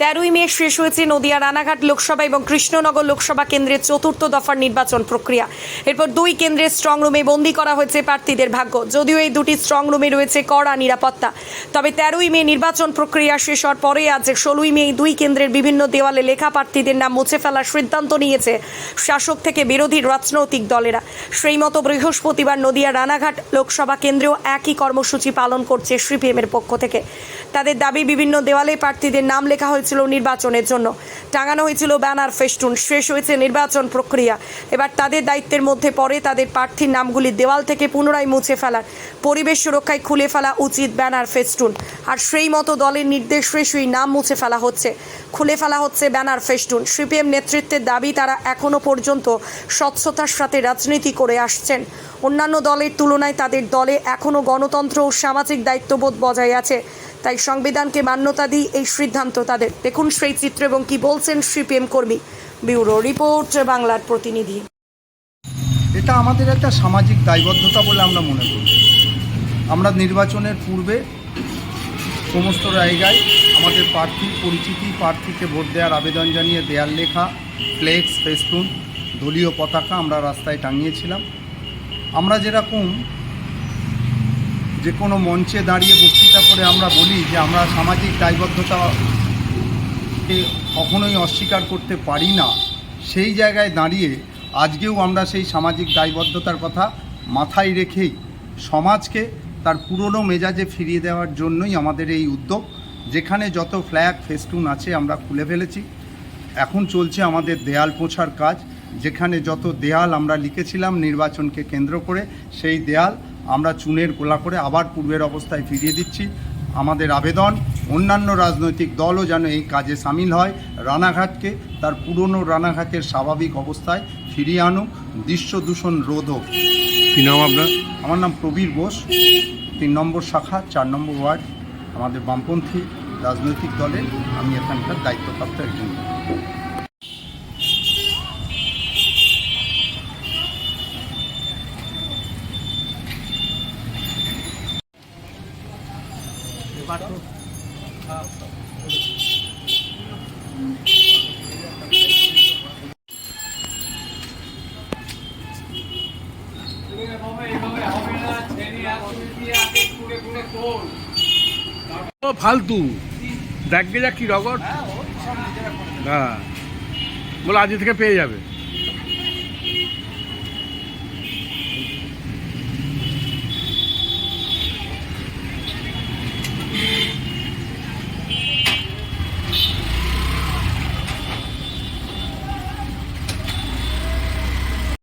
তেরোই মে শেষ হয়েছে নদিয়া রানাঘাট লোকসভা এবং কৃষ্ণনগর লোকসভা কেন্দ্রের চতুর্থ দফার নির্বাচন প্রক্রিয়া। এরপর দুই কেন্দ্রের স্ট্রং রুমে বন্দি করা হয়েছে প্রার্থীদের ভাগ্য। যদিও এই দুটি স্ট্রং রুমে রয়েছে কড়া নিরাপত্তা। তবে তেরোই মে নির্বাচন প্রক্রিয়া শেষ হওয়ার পরে আজ ষোলোই মে দুই কেন্দ্রের বিভিন্ন দেওয়ালে লেখা প্রার্থীদের নাম মুছে ফেলার সিদ্ধান্ত নিয়েছে শাসক থেকে বিরোধী রাজনৈতিক দলেরা। সেই মতো বৃহস্পতিবার নদিয়া রানাঘাট লোকসভা কেন্দ্রেও একই কর্মসূচি পালন করছে সিপিএমের পক্ষ থেকে। তাদের দাবি, বিভিন্ন দেওয়ালে প্রার্থীদের নাম লেখা হয়েছিল নির্বাচনের জন্য। টাঙানো হয়েছিল ব্যানার, ফেস্টুন, শেষ হয়েছে নির্বাচন প্রক্রিয়া। এবার তাদের দায়িত্বের মধ্যে পড়ে তাদের প্রার্থীর নামগুলি দেওয়াল থেকে পুনরায় মুছে ফেলার। পরিবেশ সুরক্ষায় খুলে ফেলা উচিত ব্যানার, ফেস্টুন। আর সেই মতো দলের নির্দেশ শেষই নাম মুছে ফেলা হচ্ছে। খুলে ফেলা হচ্ছে ব্যানার, ফেস্টুন। সিপিএম নেতৃত্বের দাবি, তারা এখনও পর্যন্ত স্বচ্ছতার সাথে রাজনীতি করে আসছেন। অন্যান্য দলের তুলনায় তাদের দলে এখনও গণতন্ত্র ও সামাজিক দায়িত্ববোধ বজায় আছে। তাই সংবিধানকে মান্যতা দিই এই সিদ্ধান্ত তাদের। দেখুন সেই চিত্র এবং কি বলছেন সিপিএম কর্মী। ব্যুরো রিপোর্ট, বাংলার প্রতিনিধি। এটা আমাদের একটা সামাজিক দায়বদ্ধতা বলে আমরা মনে করি। আমরা নির্বাচনের পূর্বে সমস্ত জায়গায় আমাদের প্রার্থী পরিচিতি, প্রার্থীকে ভোট দেওয়ার আবেদন জানিয়ে দেয়াল লেখা, ফ্লেক্স, ফেস্টুন, দলীয় পতাকা আমরা রাস্তায় টাঙিয়েছিলাম। আমরা যেরকম যে কোনো মঞ্চে দাঁড়িয়ে বক্তৃতা করে আমরা বলি যে আমরা সামাজিক দায়বদ্ধতাকে কখনোই অস্বীকার করতে পারি না, সেই জায়গায় দাঁড়িয়ে আজকেও আমরা সেই সামাজিক দায়বদ্ধতার কথা মাথায় রেখেই সমাজকে তার পুরনো মেজাজে ফিরিয়ে দেওয়ার জন্যই আমাদের এই উদ্যোগ, যেখানে যত ফ্ল্যাগ, ফেস্টুন আছে আমরা খুলে ফেলেছি। এখন চলছে আমাদের দেয়াল পোছার কাজ, যেখানে যত দেয়াল আমরা লিখেছিলাম নির্বাচনকে কেন্দ্র করে, সেই দেয়াল আমরা চুনের গোলা করে আবার পূর্বের অবস্থায় ফিরিয়ে দিচ্ছি। আমাদের আবেদন অন্যান্য রাজনৈতিক দলও যেন এই কাজে সামিল হয়। রানাঘাটকে তার পুরনো রানাঘাটের স্বাভাবিক অবস্থায় ফিরিয়ে আনুক। দৃশ্য দূষণ রোধ হোক কি নাম আপনার? আমার নাম প্রবীর বোস। তিন নম্বর শাখা চার নম্বর ওয়ার্ড। আমাদের বামপন্থী রাজনৈতিক দলের আমি এখানকার দায়িত্বপ্রাপ্ত একজন। ফালতু। দেখবে যা কি রগট। হ্যাঁ। বলে আজ থেকে পেয়ে যাবে।